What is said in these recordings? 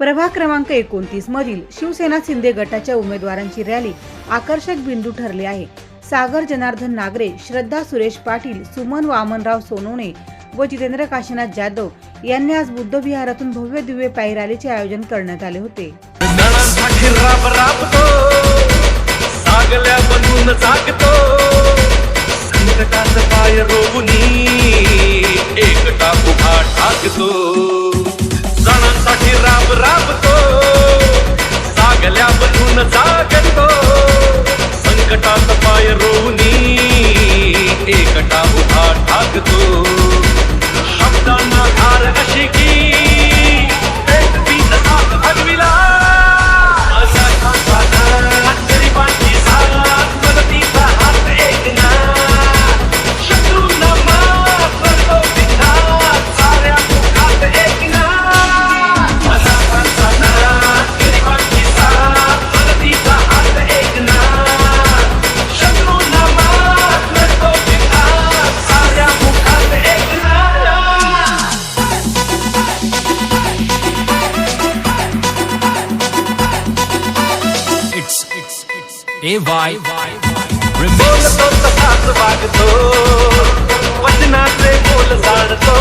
प्रभाग क्रमांक एकोणतीस मधील शिवसेना शिंदे गटाच्या उमेदवारांची रॅली आकर्षक बिंदू ठरली आहे. सागर जनार्दन नागरे श्रद्धा सुरेश पाटील सुमन वामनराव सोनवणे व जितेंद्र काशीनाथ जाधव यांनी आज बुद्धविहारातून भव्य दिव्य पायी रॅलीचे आयोजन करण्यात आले होते. पाय it's AY बोलतो तसाच वागतो. वचनाचे बोल जाणतो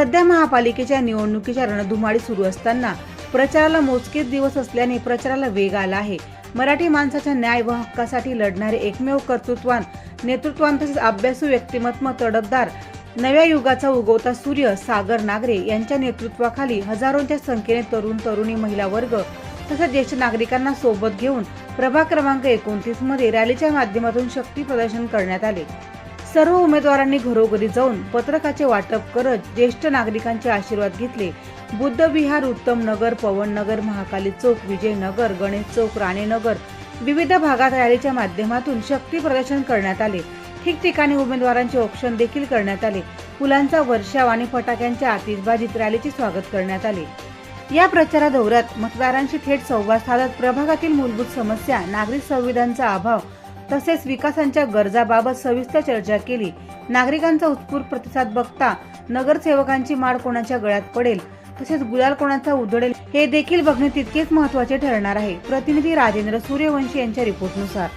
सध्या महापालिकेच्या निवडणुकीच्या रणधुमाळी सुरू असताना प्रचाराला मोजकेच दिवस असल्याने प्रचाराला वेग आला आहे. मराठी माणसाच्या न्याय व हक्कासाठी लढणारे एकमेव कर्तृत्वान नेतृत्वान तसेच अभ्यासू व्यक्तिमत्व तडफदार नव्या युगाचा उगवता सूर्य सागर नागरे यांच्या नेतृत्वाखाली हजारोंच्या संख्येने तरुण तरुणी महिला वर्ग तसेच ज्येष्ठ नागरिकांना सोबत घेऊन प्रभाग क्रमांक एकोणतीसमध्ये रॅलीच्या माध्यमातून शक्ती प्रदर्शन करण्यात आले. सर्व उमेदवारांनी घरोघरी जाऊन पत्रकाचे वाटप करत ज्येष्ठ नागरिकांचे आशीर्वाद घेतले. बुद्ध विहार उत्तम नगर पवन नगर महाकाली चौक विजय नगर गणेश चौक राणेनगर विविध भागात रॅलीच्या माध्यमातून शक्ती प्रदर्शन करण्यात आले. ठिकठिकाणी उमेदवारांचे औक्षण देखील करण्यात आले. फुलांचा वर्षाव आणि फटाक्यांच्या आतिषबाजीत रॅलीचे स्वागत करण्यात आले. या प्रचारा दौऱ्यात मतदारांशी थेट संवाद साधत प्रभागातील मूलभूत समस्या नागरिक संविधानचा अभाव तसेच विकासांच्या गरजाबाबत सविस्तर चर्चा केली. नागरिकांचा उत्स्फूर्त प्रतिसाद बघता नगरसेवकांची माळ कोणाच्या गळ्यात पडेल? तसेच गुलाल कोणाचा उधळेल? हे देखील बघणे तितकेच महत्त्वाचे ठरणार आहे. प्रतिनिधी राजेंद्र सूर्यवंशी यांच्या रिपोर्टनुसार.